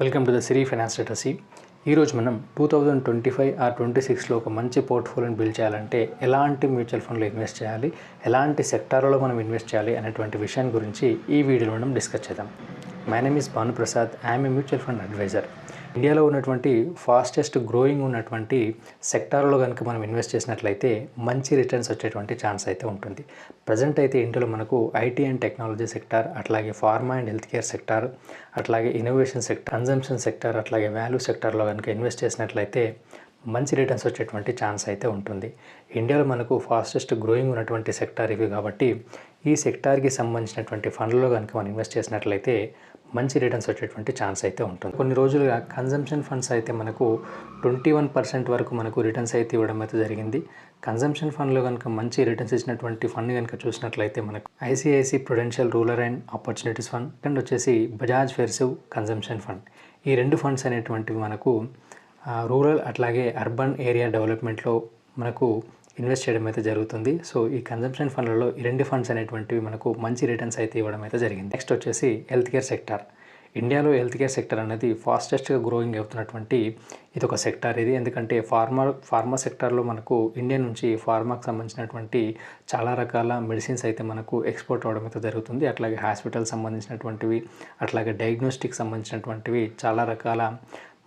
Welcome to the Siri finance literacy. ఈరోజు మనం two thousand twenty five or twenty సిక్స్లో ఒక మంచి పోర్ట్ఫోలియోని బిల్డ్ చేయాలంటే ఎలాంటి మ్యూచువల్ ఫండ్లో ఇన్వెస్ట్ చేయాలి ఎలాంటి సెక్టార్లలో మనం ఇన్వెస్ట్ చేయాలి అనేటువంటి విషయం గురించి ఈ వీడియోలో మనం డిస్కస్ చేద్దాం. My name is Bhanuprasad I'm a mutual fund advisor. ఇండియాలో ఉన్నటువంటి ఫాస్టెస్ట్ గ్రోయింగ్ ఉన్నటువంటి సెక్టార్లో కనుక మనం ఇన్వెస్ట్ చేసినట్లయితే మంచి రిటర్న్స్ వచ్చేటువంటి ఛాన్స్ అయితే ఉంటుంది. ప్రజెంట్ అయితే ఇండియాలో మనకు ఐటీ అండ్ టెక్నాలజీ సెక్టార్ అట్లాగే pharma and health care sector అట్లాగే ఇన్నోవేషన్ సెక్టర్ కన్జంప్షన్ సెక్టార్ అట్లాగే వాల్యూ సెక్టార్లో కనుక ఇన్వెస్ట్ చేసినట్లయితే మంచి రిటర్న్స్ వచ్చేటువంటి ఛాన్స్ అయితే ఉంటుంది. ఇండియాలో మనకు ఫాస్టెస్ట్ గ్రోయింగ్ ఉన్నటువంటి సెక్టార్ ఇవి కాబట్టి ఈ సెక్టార్కి సంబంధించినటువంటి ఫండ్లో కనుక మనం ఇన్వెస్ట్ చేసినట్లయితే మంచి రిటర్న్స్ వచ్చేటువంటి ఛాన్స్ అయితే ఉంటుంది. కొన్ని రోజులుగా కన్జంప్షన్ ఫండ్స్ అయితే మనకు ట్వంటీ వన్ పర్సెంట్ వరకు మనకు రిటర్న్స్ అయితే ఇవ్వడం అయితే జరిగింది. కన్జంప్షన్ ఫండ్లో కనుక మంచి రిటర్న్స్ ఇచ్చినటువంటి ఫండ్ కనుక చూసినట్లయితే మనకు ICICI Prudential rural and opportunities fund and వచ్చేసి బజాజ్ ఫెర్సివ్ కన్జంప్షన్ ఫండ్ ఈ రెండు ఫండ్స్ అనేటువంటివి మనకు రూరల్ అట్లాగే అర్బన్ ఏరియా డెవలప్మెంట్లో మనకు ఇన్వెస్ట్ చేయడం అయితే జరుగుతుంది. సో ఈ కన్జంప్షన్ ఫండ్లలో ఈ రెండు ఫండ్స్ అనేటువంటివి మనకు మంచి రిటర్న్స్ అయితే ఇవ్వడం అయితే జరిగింది. నెక్స్ట్ వచ్చేసి హెల్త్ కేర్ సెక్టార్. ఇండియాలో హెల్త్ కేర్ సెక్టర్ అనేది ఫాస్టెస్ట్గా గ్రోయింగ్ అవుతున్నటువంటి ఇది ఒక సెక్టార్ ఇది. ఎందుకంటే ఫార్మా ఫార్మా సెక్టార్లో మనకు ఇండియా నుంచి ఫార్మాకు సంబంధించినటువంటి చాలా రకాల మెడిసిన్స్ అయితే మనకు ఎక్స్పోర్ట్ అవడం అయితే జరుగుతుంది. అట్లాగే హాస్పిటల్ సంబంధించినటువంటివి అట్లాగే డయాగ్నోస్టిక్ సంబంధించినటువంటివి చాలా రకాల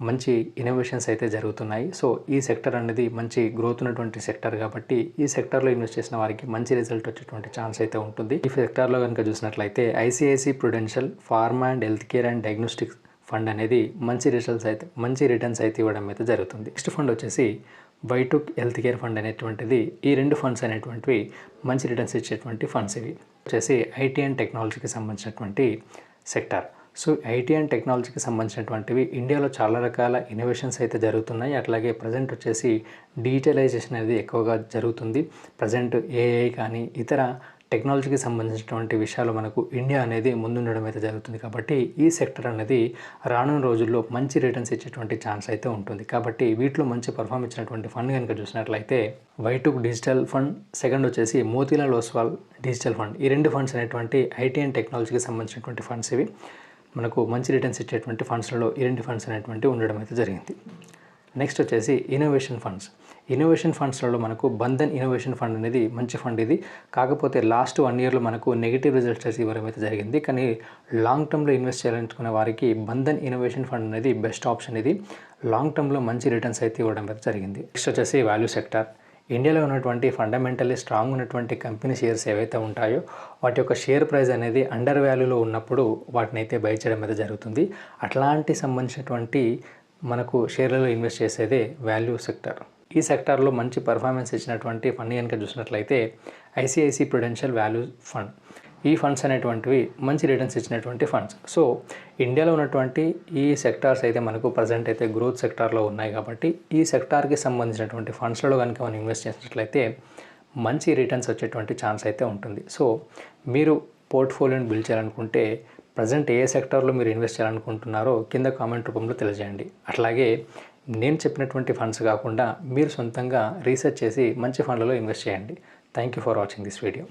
మంచి ఇన్నోవేషన్స్ అయితే జరుగుతున్నాయి. సో ఈ సెక్టర్ అనేది మంచి గ్రోత్ ఉన్నటువంటి సెక్టర్ కాబట్టి ఈ సెక్టర్లో ఇన్వెస్ట్ చేసిన వారికి మంచి రిజల్ట్ వచ్చేటువంటి ఛాన్స్ అయితే ఉంటుంది. ఈ సెక్టార్లో కనుక చూసినట్లయితే ICICI Prudential pharma and health care and diagnostics fund అనేది మంచి రిజల్ట్స్ అయితే మంచి రిటర్న్స్ అయితే ఇవ్వడం అయితే జరుగుతుంది. నెక్స్ట్ ఫండ్ వచ్చేసి వైటుక్ హెల్త్ కేర్ ఫండ్ అనేటువంటిది. ఈ రెండు ఫండ్స్ అనేటువంటివి మంచి రిటర్న్స్ ఇచ్చేటువంటి ఫండ్స్ ఇవి. వచ్చేసి ఐటీ అండ్ టెక్నాలజీకి సంబంధించినటువంటి సెక్టార్ సో ఐటీ అండ్ టెక్నాలజీకి సంబంధించినటువంటివి ఇండియాలో చాలా రకాల ఇన్నోవేషన్స్ అయితే జరుగుతున్నాయి. అట్లాగే ప్రజెంట్ వచ్చేసి డిజిటలైజేషన్ అనేది ఎక్కువగా జరుగుతుంది. ప్రజెంట్ ఏఐ కానీ ఇతర టెక్నాలజీకి సంబంధించినటువంటి విషయాలు మనకు ఇండియా అనేది ముందుండడం అయితే జరుగుతుంది. కాబట్టి ఈ సెక్టర్ అనేది రానున్న రోజుల్లో మంచి రిటర్న్స్ ఇచ్చేటువంటి ఛాన్స్ అయితే ఉంటుంది. కాబట్టి వీటిలో మంచి పర్ఫామ్ ఇచ్చినటువంటి ఫండ్ కనుక చూసినట్లయితే వైటుక్ డిజిటల్ ఫండ్ సెకండ్ వచ్చేసి మోతీలాల్ ఓస్వాల్ డిజిటల్ ఫండ్. ఈ రెండు ఫండ్స్ అనేటువంటి ఐటీ అండ్ టెక్నాలజీకి సంబంధించినటువంటి ఫండ్స్ ఇవి. మనకు మంచి రిటర్న్స్ ఇచ్చేటువంటి ఫండ్స్లలో ఈ రెండు ఫండ్స్ అనేటువంటి ఉండడం అయితే జరిగింది. నెక్స్ట్ వచ్చేసి ఇన్నోవేషన్ ఫండ్స్. ఇన్నోవేషన్ ఫండ్స్లలో మనకు బంధన్ ఇన్నోవేషన్ ఫండ్ అనేది మంచి ఫండ్ ఇది. కాకపోతే లాస్ట్ వన్ ఇయర్లో మనకు నెగిటివ్ రిజల్ట్స్ ఇవ్వడం అయితే జరిగింది. కానీ లాంగ్ టర్మ్లో ఇన్వెస్ట్ చేయాలనుకునే వారికి బంధన్ ఇన్నోవేషన్ ఫండ్ అనేది బెస్ట్ ఆప్షన్ ఇది. లాంగ్ టర్మ్లో మంచి రిటర్న్స్ అయితే ఇవ్వడం అయితే జరిగింది. నెక్స్ట్ వచ్చేసి వాల్యూ సెక్టార్. ఇండియాలో ఉన్నటువంటి ఫండమెంటల్లీ స్ట్రాంగ్ ఉన్నటువంటి కంపెనీ షేర్స్ ఏవైతే ఉంటాయో వాటి యొక్క షేర్ ప్రైస్ అనేది అండర్ వాల్యూలో ఉన్నప్పుడు వాటిని అయితే బై చేయడం అయితే జరుగుతుంది. అట్లాంటి సంబంధించినటువంటి మనకు షేర్లలో ఇన్వెస్ట్ చేసేదే వాల్యూ సెక్టర్ ఈ సెక్టార్లో మంచి పర్ఫార్మెన్స్ ఇచ్చినటువంటి ఫండ్ కనుక చూసినట్లయితే ఐసిఐసి ప్రుడెన్షియల్ వాల్యూ ఫండ్ ఈ ఫండ్స్ అనేటువంటివి మంచి రిటర్న్స్ ఇచ్చినటువంటి ఫండ్స్. సో ఇండియాలో ఉన్నటువంటి ఈ సెక్టార్స్ అయితే మనకు ప్రజెంట్ అయితే గ్రోత్ సెక్టార్లో ఉన్నాయి కాబట్టి ఈ సెక్టార్కి సంబంధించినటువంటి ఫండ్స్లలో కనుక మనం ఇన్వెస్ట్ చేసినట్లయితే మంచి రిటర్న్స్ వచ్చేటువంటి ఛాన్స్ అయితే ఉంటుంది. సో మీరు పోర్ట్ఫోలియోని బిల్డ్ చేయాలనుకుంటే ప్రజెంట్ ఏ సెక్టార్లో మీరు ఇన్వెస్ట్ చేయాలనుకుంటున్నారో కింద కామెంట్ రూపంలో తెలియజేయండి. అట్లాగే నేను చెప్పినటువంటి ఫండ్స్ కాకుండా మీరు సొంతంగా రీసెర్చ్ చేసి మంచి ఫండ్లలో ఇన్వెస్ట్ చేయండి. Thank you for watching this video.